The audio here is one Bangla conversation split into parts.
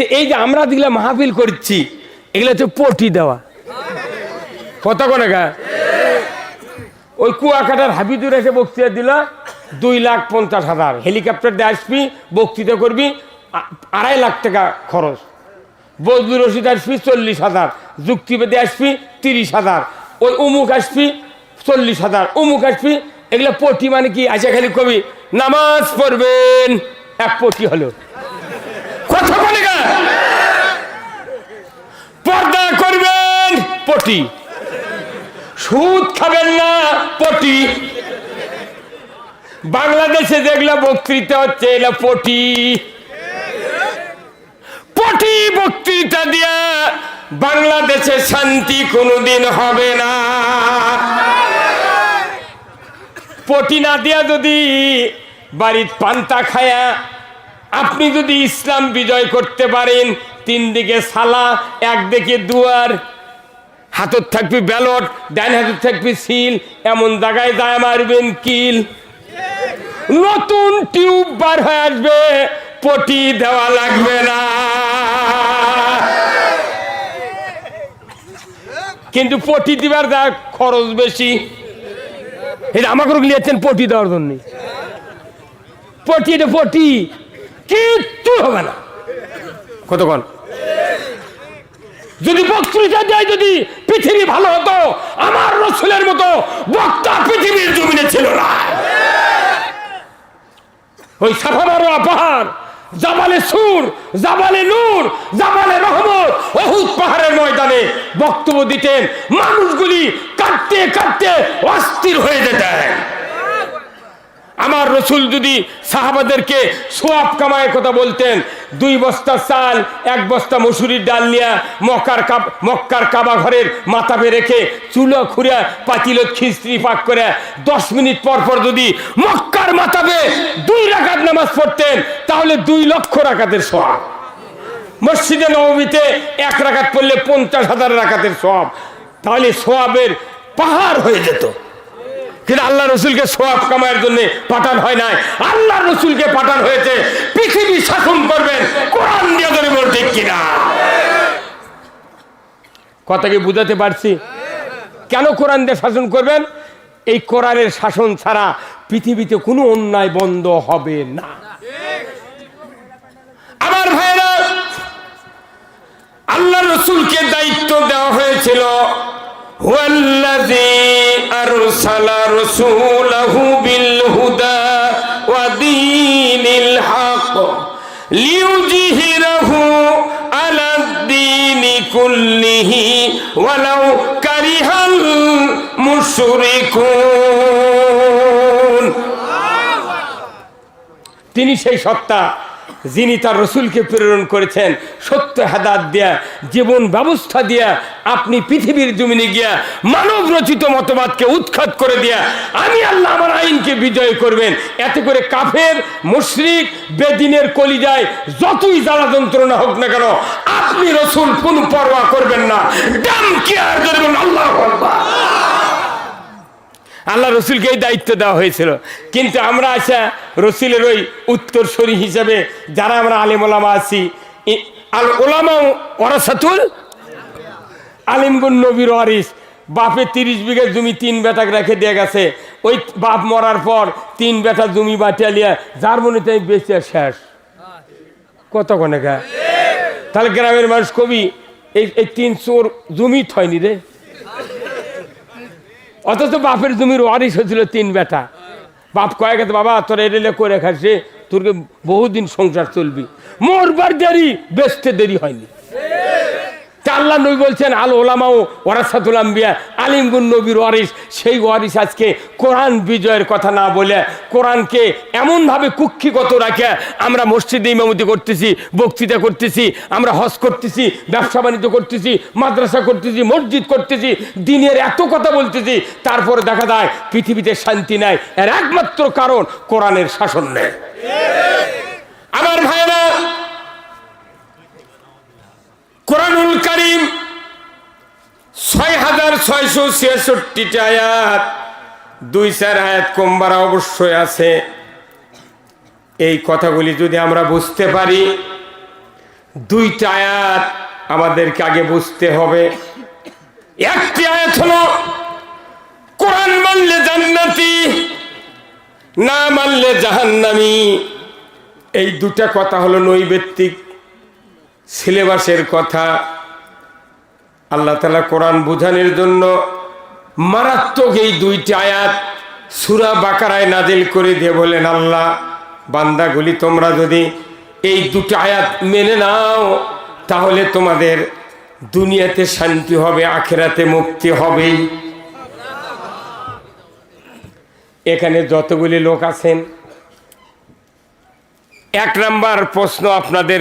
তো এই যে আমরা যেগুলো মাহফিল করছি, এগুলো হচ্ছে পটি দেওয়া। কত গা? ওই কুয়াকাটার হাবিদুর এসে বক্তৃতা দিল, দুই লাখ পঞ্চাশ হাজার। হেলিকপ্টার দিয়ে আসবি, বক্তৃতা করবি আড়াই লাখ টাকা খরচ। বজলুর রশিদ আসবি, চল্লিশ হাজার। যুক্তিবেদে আসবি, তিরিশ হাজার। ওই অমুক আসবি, চল্লিশ হাজার। অমুক আসবি, এগুলো পটি মানে কি? আছে খালি কবি, নামাজ পড়বেন, এক পটি হলো। কথা বলে গা। পর্দা করবেন, পটি। সুদ খাবেন না, পটি। বাংলাদেশে যেগুলো বক্তৃতা হচ্ছে এগুলো পটি। পটি বক্তৃতা দিয়া বাংলাদেশে শান্তি কোনোদিন হবে না। পটি না দিয়া যদি বাড়ির পান্তা খায়া আপনি যদি ইসলাম বিজয় করতে পারেন, তিন দিকে সালা একদিকে দুয়ার, হাতত থাকবি ব্যালট, ডান হাতত থাকবি সিল, এমন জায়গায় যায় মারবেন কিল। নতুন টিউব বার হয়ে আসবে, পটি দেওয়া লাগবে না। কিন্তু পটি দিবার যা খরচ বেশি, এটা আমাকে পটি দেওয়ার জন্য। পটি এটা পটি কিচ্ছু হবে না। কতক্ষণ? যদি বক্তৃতা দেয়, যদি পৃথিবী ভালো হতো, আমার রসুলের মতো বক্তা পৃথিবীর জমিনে ছিল না। ওই সাফামারো পাহাড় জাবালে সুর, জাবালে নূর, জাবালে রহমত, অহুদ পাহাড়ের ময়দানে বক্তব্য দিতেন, মানুষগুলি কাটতে কাটতে অস্থির হয়ে যেতেন। আমার রসুল যদি সাহাবাদেরকে সোয়াব কামায়ের কথা বলতেন, দুই বস্তা চাল, এক বস্তা মসুরির ডাল নিয়ে মক্কার কাপ মক্কার কাবা ঘরের মাথাবে রেখে চুলো খুঁড়ে পাতিলত খিস্ত্রি পাক করে দশ মিনিট পর পর যদি মক্কার মাথাবে দুই রাকাত নামাজ পড়তেন, তাহলে দুই লক্ষ রাকাতের সোয়াব। মসজিদে নবমীতে এক রাকাত পড়লে পঞ্চাশ হাজার রাকাতের সোয়াব। তাহলে সোয়াবের পাহাড় হয়ে যেত। কিন্তু আল্লাহ রসুলকে সোয়াব কামায়ের জন্য পাঠান হয় নাই। আল্লাহ রসুলকে পাঠান হয়েছে, পৃথিবী শাসন করবেন, কোরআন দিয়ে ধরে কিনা? কথা কি বুঝাতে পারছি? কেন কোরআন দিয়ে শাসন করবেন? এই কোরআনের শাসন ছাড়া পৃথিবীতে কোনো অন্যায় বন্ধ হবে না। আমার ভাইরা আল্লাহ রসুলকে দায়িত্ব দেওয়া হয়েছিল, হুয়াল্লাযী বিল হুদা ওয়া দীনিল হক লিইউযহিরাহু আলা দ্বীনি কুল্লিহি ওয়ালাউ কারিহাল মুশরিকুন তিনি সেই সত্তা যিনি তার রসুলকে প্রেরণ করেছেন, সত্য হেদাত দিয়া, জীবন ব্যবস্থা দিয়া, আপনি পৃথিবীর জমিনে গিয়া মানব রচিত মতবাদকে উৎখাত করে দিয়া, আমি আল্লাহ আমার আইনকে বিজয় করবেন। এতে করে কাফের, মুশরিক, বেদিনের কলিজায় যতই জ্বালা যন্ত্রণা হোক না কেন, আপনি রসুল কোন পরোয়া করবেন না। ডাম কেয়ার করবেন? আল্লাহ। আল্লাহ রসুলকে এই দায়িত্ব দেওয়া হয়েছিল। কিন্তু আমরা আসা রসুলের ওই উত্তরসূরি হিসাবে যারা আমরা আলিম ওলামা আছি আল ওলামা ওরাসাতুল আলিমগুন নবীর ওয়ারিস। বাপে তিরিশ বিঘা জমি তিন বেটাক রেখে দিয়ে গেছে। ওই বাপ মরার পর তিন বেটা জমি বাটিয়ালিয়া যার মনে তাই বেঁচে শেষ। কত কনে তাহলে গ্রামের মানুষ কবি, এই এই তিন চোর জমি থয়নি রে। অথচ বাপের জমির ওয়ারিস হয়েছিল তিন বেটা। বাপ কয়ে গেছে, বাবা, তোর এরেলে করে খাসে তোরকে বহুদিন সংসার চলবি। মরবার দেরি, বেচতে দেরি হয়নি। তা আল্লাহ নবী বলছেন, আল ওলামাও ওরাসাতুল আম্বিয়া, আলিমগুন নবীর ওয়ারিস। সেই ওয়ারিস আজকে কোরআন বিজয়ের কথা না বলে, কোরআনকে এমনভাবে কুক্ষিগত রাখে, আমরা মসজিদে ইমামতি করতেছি, বক্তৃতা করতেছি, আমরা হজ করতেছি, ব্যবসা বাণিজ্য করতেছি, মাদ্রাসা করতেছি, মসজিদ করতেছি, দিনের এত কথা বলতেছি, তারপরে দেখা যায় পৃথিবীতে শান্তি নাই, এর একমাত্র কারণ কোরআনের শাসন নেই। আমার ভাইরা কোরআনুল করিম ছয় হাজার ছয়শো ছিয়াষট্টিটি আয়াত। দুই চার আয়াত কমবারা অবশ্যই আছে। এই কথাগুলি যদি আমরা বুঝতে পারি, দুইটা আয়াত আমাদেরকে আগে বুঝতে হবে। একটি আয়াত হলো, কোরআন মানলে জান্নাতি, না মানলে জাহান্নামি। এই দুটা কথা হলো নৈবেত্তিক। সিলেবাসের কথা আল্লাহ তালা কোরআন বোঝানোর জন্য মারাত্মক এই দুইটি আয়াত সুরা বাকারায় নাজিল করে দিয়ে বলেন, আল্লাহ, বান্দাগুলি, তোমরা যদি এই দুটো আয়াত মেনে নাও, তাহলে তোমাদের দুনিয়াতে শান্তি হবে, আখেরাতে মুক্তি হবেই। এখানে যতগুলি লোক আছেন, এক নাম্বার প্রশ্ন আপনাদের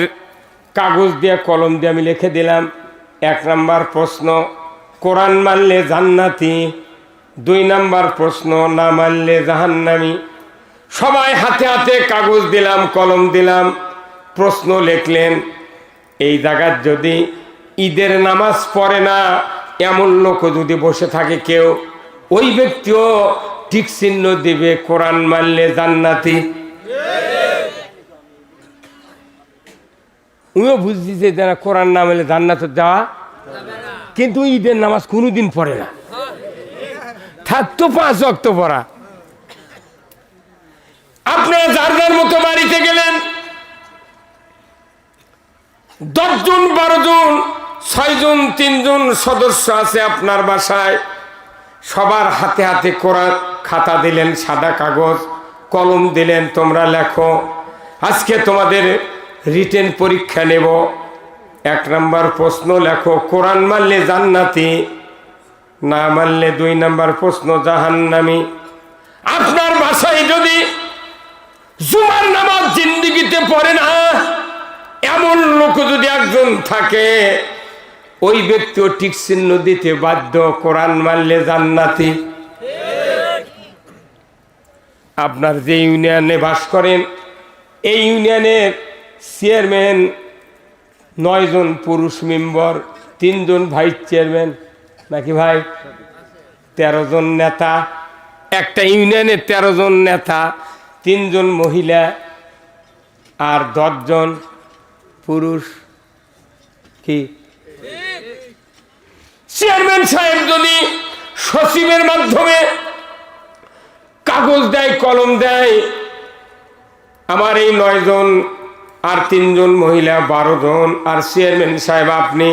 কাগজ দিয়ে, কলম দিয়ে আমি লিখে দিলাম। এক নাম্বার প্রশ্ন, কোরআন মানলে জান্নাতি। দুই নাম্বার প্রশ্ন, না মানলে জাহান্নামি। সবাই হাতে হাতে কাগজ দিলাম, কলম দিলাম। প্রশ্ন লিখলেন, এই জায়গার যদি ঈদের নামাজ পড়ে না, এমন লোক যদি বসে থাকে কেউ, ওই ব্যক্তিও ঠিক চিহ্ন দিবে, কোরআন মানলে জান্নাতি। উনিও বুঝছি যে যারা কোরআন না মানলে জান্নাতে যাওয়া কিন্তু ঈদের নামাজ কোনোদিন পড়ে না। থাকতো পাঁচ অক্ত পড়া। আপনারা যার যার মতো বাড়িতে গেলেন, দশজন বারো জন ছয়জন, তিনজন সদস্য আছে আপনার বাসায়। সবার হাতে হাতে কোরআন খাতা দিলেন, সাদা কাগজ, কলম দিলেন, তোমরা লেখো। আজকে তোমাদের রিটেন পরীক্ষা নেব। এক নাম্বার প্রশ্ন লেখো, কোরআন মানলে জান্নাতি, না মানলে দুই নাম্বার প্রশ্ন জাহান্নামি। আপনার বাসায় যদি জুমার নামাজ জিন্দিগিতে পড়ে না, এমন লোক যদি একজন থাকে, ওই ব্যক্তিও ঠিক চিহ্ন দিতে বাধ্য, কোরআন মানলে জান্নাতি। আপনার যে ইউনিয়নে বাস করেন, এই ইউনিয়নের চেয়ারম্যান, নয়জন পুরুষ মেম্বার, তিনজন ভাইস চেয়ারম্যান, নাকি ভাই? তেরো জন নেতা, একটা ইউনিয়নের তেরো জন নেতা, তিনজন মহিলা আর দশজন পুরুষ, কি? চেয়ারম্যান সাহেব যদি সচিবের মাধ্যমে কাগজ দেয়, কলম দেয়, আমার এই নয়জন আর তিনজন মহিলা, বারো জন। আর চেয়ারম্যান সাহেব, আপনি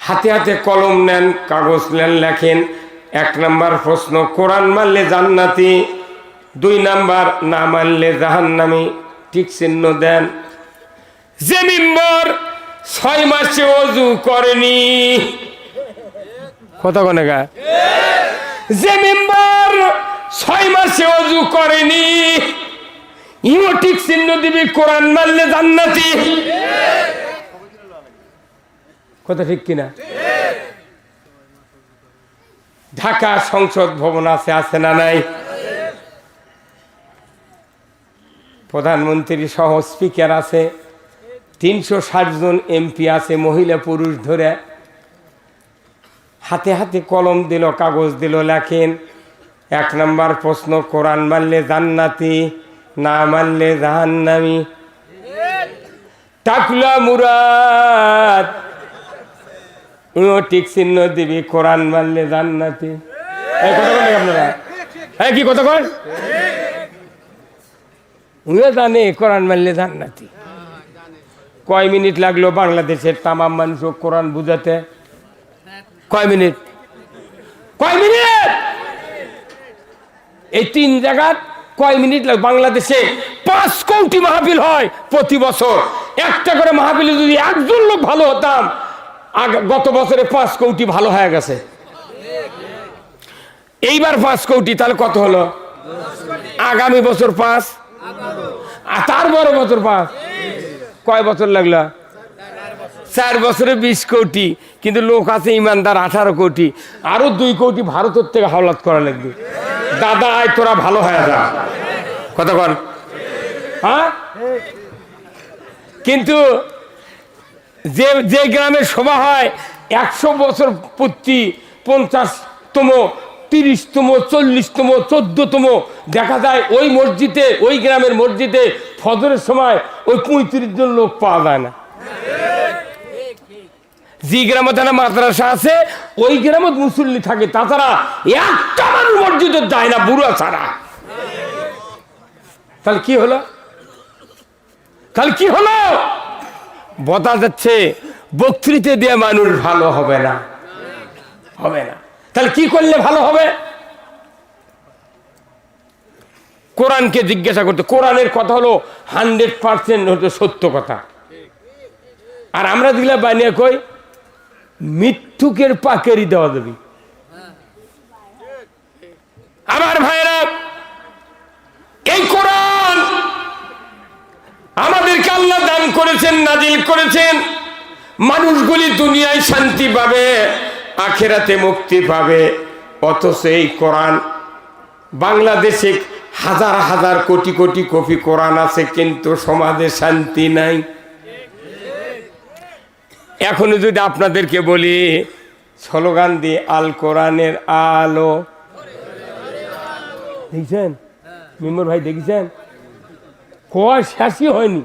হাতে হাতে কলম নেন, কাগজ নেন, লেখেন। এক নাম্বার প্রশ্ন, কোরআন মারলে জান্নাতি, দুই নাম্বার না মানলে জাহান্নামি, ঠিক চিহ্ন দেন। যে মেম্বার ছয় মাসে অজু করেনি, কথা কনে গা। যে মেম্বার ছয় মাসে অজু করেনি ইও ঠিক চিহ্ন দিবি, কোরআন মারলে জান্নাতি। কথা ঠিক কিনা? ঢাকা সংসদ ভবন আছে আছে না নাই? প্রধানমন্ত্রী সহ স্পিকার আছে, তিনশো ষাট জন এমপি আছে, মহিলা পুরুষ ধরে। হাতে হাতে কলম দিল, কাগজ দিল, লেখেন, এক নম্বর প্রশ্ন, কোরআন মারলে জান্নাতি। না মারলে জাহান্নামি। টাকলা মুরাদ। উনিও চিহ্ন দিবি, কোরআন মারলে জান্নাতি। এই কি কথা কয় মিনিট লাগল বাংলাদেশের তামাম মানুষ কোরআন বুঝাতে? কয় মিনিট? কয় মিনিট? এই তিন জায়গার কয় মিনিট লাগে? বাংলাদেশে পাঁচ কোটি মাহফিল হয় প্রতি বছর। একটা করে মাহফিলে যদি একজন লোক ভালো হতাম গত বছরে পাঁচ কোটি ভালো হয়ে গেছে। এইবার পাঁচ কোটি, তাহলে কত হলো? আগামী বছর পাঁচ। আর তার বড় বছর পাঁচ। কয় বছর লাগল? চার বছরে বিশ কোটি, কিন্তু লোক আছে ইমানদার আঠারো কোটি। আরও দুই কোটি ভারতের থেকে হাওলাত করা লাগবে। দাদা আয়, তোরা ভালো হয়ে যা। কর? হ্যাঁ? কিন্তু যে যে গ্রামের সভা হয়, একশো বছর প্রতি, পঞ্চাশতম, তিরিশতম, চল্লিশতম, চোদ্দতম, দেখা যায় ওই মসজিদে, ওই গ্রামের মসজিদে ফজরের সময় ওই পঁয়ত্রিশ জন লোক পাওয়া যায় না। যে গ্রামে থানা মাদ্রাসা আছে, ওই গ্রামে মুসল্লি থাকে, তাছাড়া একটা মানুষ মসজিদে যায় না, বুড়া ছাড়া। তাহলে কি হলো? তাহলে কি হলো? বতা যাচ্ছে, বক্তৃতা দিয়ে মানুষ ভালো হবে না। হবে না। তাহলে কি করলে ভালো হবে? কোরআনকে জিজ্ঞাসা করতে। কোরআনের কথা হলো হান্ড্রেড পার্সেন্ট হতো সত্য কথা। আর আমরা দিলে বানিয়ে কই মৃত্যুকের পাকেরই দেওয়া দেবী। আমার ভাইরা আমাদেরকে আল্লাহ দান করেছেন, নাজিল করেছেন। মানুষগুলি দুনিয়ায় শান্তি পাবে, আখেরাতে মুক্তি পাবে। অথচ এই কোরআন, বাংলাদেশে হাজার হাজার কোটি কোটি কপি কোরআন আছে, কিন্তু সমাজে শান্তি নাই। এখনও যদি আপনাদেরকে বলি, স্লোগান দিয়ে, আল কোরআনের আলো। দেখছেন? মেম্বর ভাই, দেখেছেন? কয় শেষই হয়নি।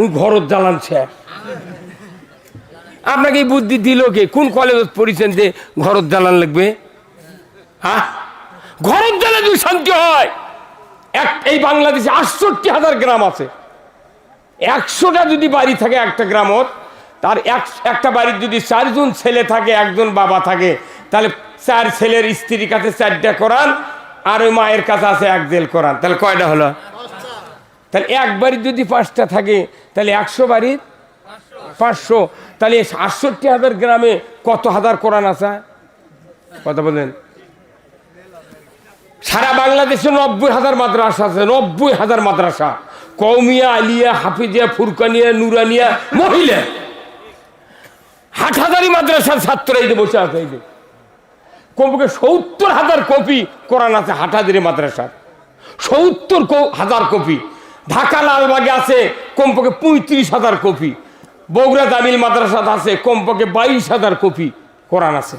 ওই ঘরত জ্বালান শেষ আপনাকে এই বুদ্ধি দিল কে? কোন কলেজত পড়িছেন যে ঘরত জ্বালান লাগবে? হ্যাঁ ঘরত জ্বালা যদি শান্তি হয়। এক এই বাংলাদেশে আটষট্টি হাজার গ্রাম আছে। একশোটা যদি বাড়ি থাকে একটা গ্রামত, তার এক একটা বাড়ির যদি চারজন ছেলে থাকে, একজন বাবা থাকে, তাহলে চার ছেলের স্ত্রীর কাছে চারটা করান আর ওই মায়ের কাছে আছে এক জেল করান তাহলে কয়টা হলো? তাহলে এক বাড়ির যদি পাঁচটা থাকে, তাহলে একশো বাড়ির পাঁচশো। তাহলে আটষট্টি হাজার গ্রামে কত হাজার কোরআন আছে? কথা বলেন। সারা বাংলাদেশে নব্বই হাজার মাদ্রাসা আছে, নব্বই হাজার মাদ্রাসা। কৌমিয়া, আলিয়া, হাফিজিয়া, ফুরকানিয়া, নুরানিয়া, মহিলা। হাট হাজারি মাদ্রাসার ছাত্র এই যে বসে আছে, এই যে। কমপক্ষে সত্তর হাজার কপি কোরআন আছে হাটহাজারি মাদ্রাসার। সত্তর হাজার কপি। ঢাকা লালবাগে আছে, কমপক্ষে পঁয়ত্রিশ হাজার কপি। বগুড়া দামিল মাদ্রাসাত আছে, কমপক্ষে বাইশ হাজার কপি কোরআন আছে।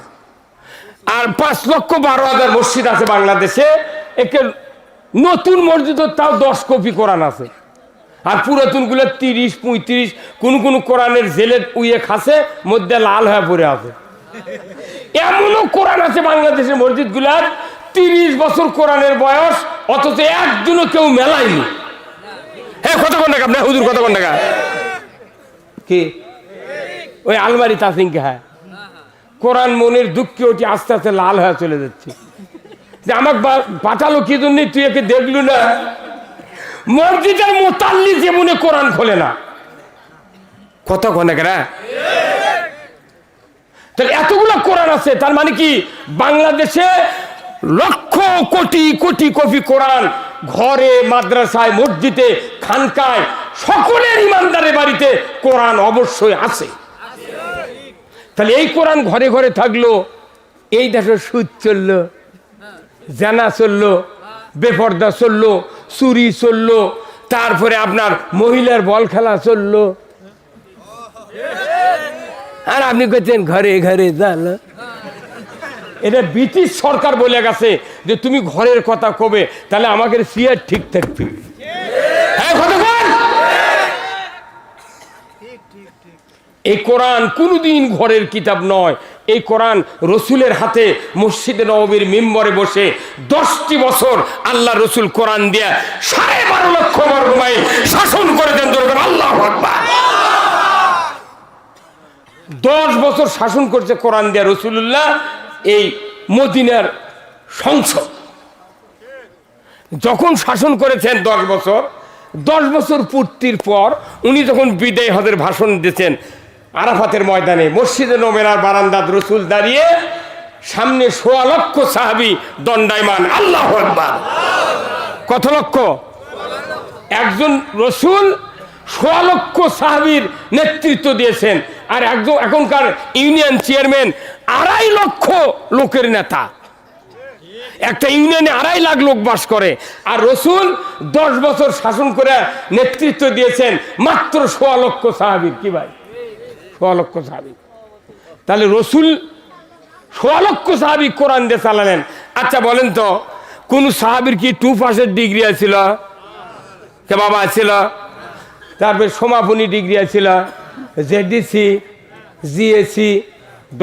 আর পাঁচ লক্ষ বারো হাজার মসজিদ আছে বাংলাদেশে, একে নতুন মসজিদ তাও দশ কপি কোরআন আছে। আর পুরাতনগুলো তিরিশ, পঁয়ত্রিশ, কোন কোন কোরআনের জেলে উইয়ে খাসে, মধ্যে লাল হয়ে পড়ে আছে। এমনও কোরআন আছে বাংলাদেশের মসজিদগুলার তিরিশ বছর কোরআনের বয়স, অথচ একদিনও কেউ মেলায়নি। হ্যাঁ কত কি? ওই আলমারি হ্যাঁ। মনের ওটি আস্তে আস্তে লাল হয়ে চলে যাচ্ছে। যে আমাকে পাঠালো কি জন্য? তুই একে দেখলু না? মসজিদের মোতাল্লি যেমনে কোরআন খোলে না। কত ঘনেকেরা এতগুলো কোরআন আছে, তার মানে কি? বাংলাদেশে লক্ষ কোটি কোটি কপি কোরআন ঘরে, মাদ্রাসায়, মসজিদে খানকায় সকলের ইমানদারের বাড়িতে কোরআন অবশ্যই আছে। তাহলে এই কোরআন ঘরে ঘরে থাকল, এই দেশের সুদ চলল, জানা চলল, বেপর্দা চলল, চুরি চলল, তারপরে আপনার মহিলার বল খেলা চলল। আর আপনি করছেন ঘরে ঘরে জাল। এটা ব্রিটিশ সরকার বলে গেছে যে, তুমি ঘরের কথা কবে, তাহলে আমাকে সিয়ার ঠিক থাকবে হ্যাঁ কথা বল। এই কোরআন কোনোদিন ঘরের কিতাব নয়। এই কোরআন রসুলের হাতে মসজিদে নবীর মেম্বরে বসে দশটি বছর আল্লাহ রসুল কোরআন দিয়া সাড়ে বারো লক্ষ বর্গমাইল শাসন করে দেন আল্লাহ দশ বছর শাসন করছে কোরআন দিয়া রসুল্লাহ এই মদিনার সংসদ। যখন শাসন করেছেন দশ বছর দশ বছর পূর্তির পর উনি যখন বিদায় হদের ভাষণ দিয়েছেন আরাফাতের ময়দানে, মসজিদে নমেরার বারান্দাত রসুল দাঁড়িয়ে সামনে সোয়া লক্ষ সাহাবি দণ্ডায়মান। আল্লাহ আকবার। কত লক্ষ? একজন রসুল সোয়া লক্ষ সাহাবির নেতৃত্ব দিয়েছেন আর একজন এখনকার ইউনিয়ন চেয়ারম্যান আড়াই লক্ষ লোকের নেতা। একটা ইউনিয়নে আড়াই লাখ লোক বাস করে আর রসুল দশ বছর শাসন করে নেতৃত্ব দিয়েছেন মাত্র সোয়া লক্ষ সাহাবির। কি ভাই? সোয়া লক্ষ সাহাবি। তাহলে রসুল সোয়া লক্ষ সাহাবি কোরআন দিয়ে চালালেন। আচ্ছা বলেন তো, কোন সাহাবির কি টু পাসের ডিগ্রি আছিল? কে বাবা ছিল তারপরে সমাপনী ডিগ্রি আছিল? জেডিসি জিএসি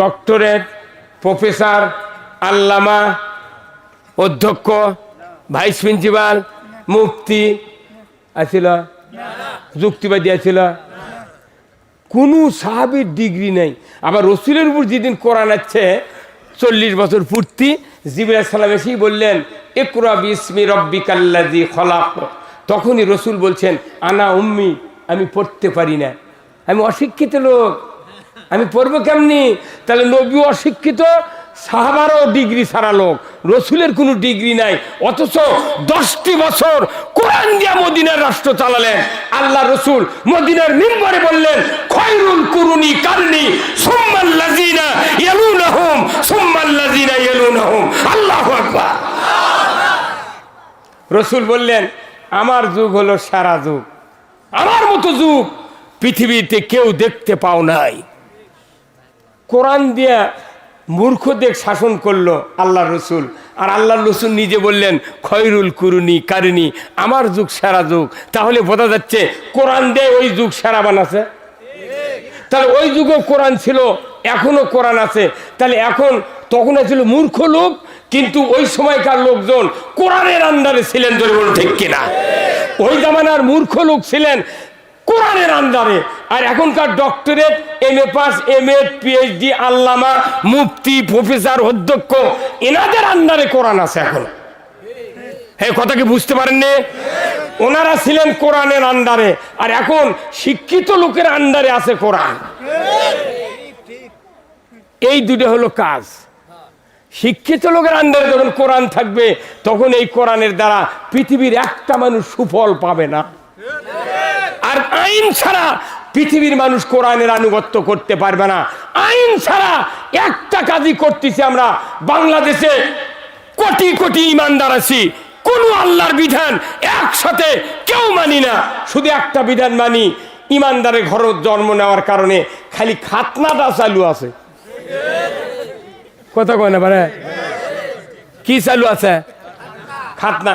ডক্টরেট, প্রফেসর, আল্লামা, অধ্যক্ষ, ভাইস প্রিন্সিপাল, মুফতি আছিল? যুক্তিবাদী আছিল? কোনো সাহাবির ডিগ্রি নেই। আবার রসুলের উপর যেদিন কোরআন আছে, চল্লিশ বছর পূর্তি জিবুল সালাম এসেই বললেন একরব ইসমি রব্বি কাল্লাজি খলাক। তখনই রসুল বলছেন, আনা উম্মি, আমি পড়তে পারি না। আমি অশিক্ষিত লোক। আমি পড়ব কেমনি? তাহলে নবী অশিক্ষিত সাহাবারও ডিগ্রি ছাড়া লোক, রসুলের কোনো ডিগ্রি নাই, অথচ দশটি বছর কোরআন দিয়া মদিনার রাষ্ট্র চালালেন। আল্লাহ রসুল মদিনার মিম্বরে বললেন, খয়রুল কুরুনি কারনি সুম্মাল্লাযিনা ইয়ালুনাহুম সুম্মাল্লাযিনা ইয়ালুনাহুম। আল্লাহু আকবার। রসুল বললেন, আমার যুগ হলো সারা যুগ। আমার মতো যুগ পৃথিবীতে কেউ দেখতে পাও নাই। কোরআন দিয়া মূর্খদের শাসন করল আল্লাহ রসুল। আর আল্লাহ রসুল নিজে বললেন, খয়রুল কুরুনি কারিনি, আমার যুগ সেরা যুগ। তাহলে বোঝা যাচ্ছে, কোরআন দিয়ে ওই যুগ সেরা বানাছে তাহলে ওই যুগেও কোরআন ছিল, এখনও কোরআন আছে। তাহলে এখন তখন ছিল মূর্খ লোক, কিন্তু ওই সময়কার লোকজন কোরআনের আন্দারে ছিলেন ধরে বলুন ঠিক কিনা? ওই জামানার মূর্খ লোক ছিলেন কোরআনের আন্ডারে আর এখনকার doctorate M A pass M A PhD আল্লামা, মুফতি প্রফেসর অধ্যক্ষ, এনাদের আন্ডারে কোরআন আছে এখন। হ্যাঁ কথা কি বুঝতে পারেননি? ওনারা ছিলেন কোরআনের আন্ডারে আর এখন শিক্ষিত লোকের আন্ডারে আছে কোরআন। এই দুটো হলো কাজ। শিক্ষিত লোকের আন্ডারে যখন কোরআন থাকবে, তখন এই কোরআনের দ্বারা পৃথিবীর একটা মানুষ সুফল পাবে না। আইন ছাড়া পৃথিবীর মানুষ কোরআনের আনুগত্য করতে পারবে না। আইন ছাড়া একটা কাজই করতেছি আমরা। বাংলাদেশে কোটি কোটি ইমানদার আছি। কোন আল্লাহর বিধান একসাথে কেউ মানি না। শুধু একটা বিধান মানি, ইমানদারের ঘর জন্ম নেওয়ার কারণে খালি খাতনাটা চালু আছে। কথা কয় না কি চালু আছে? খাতনা।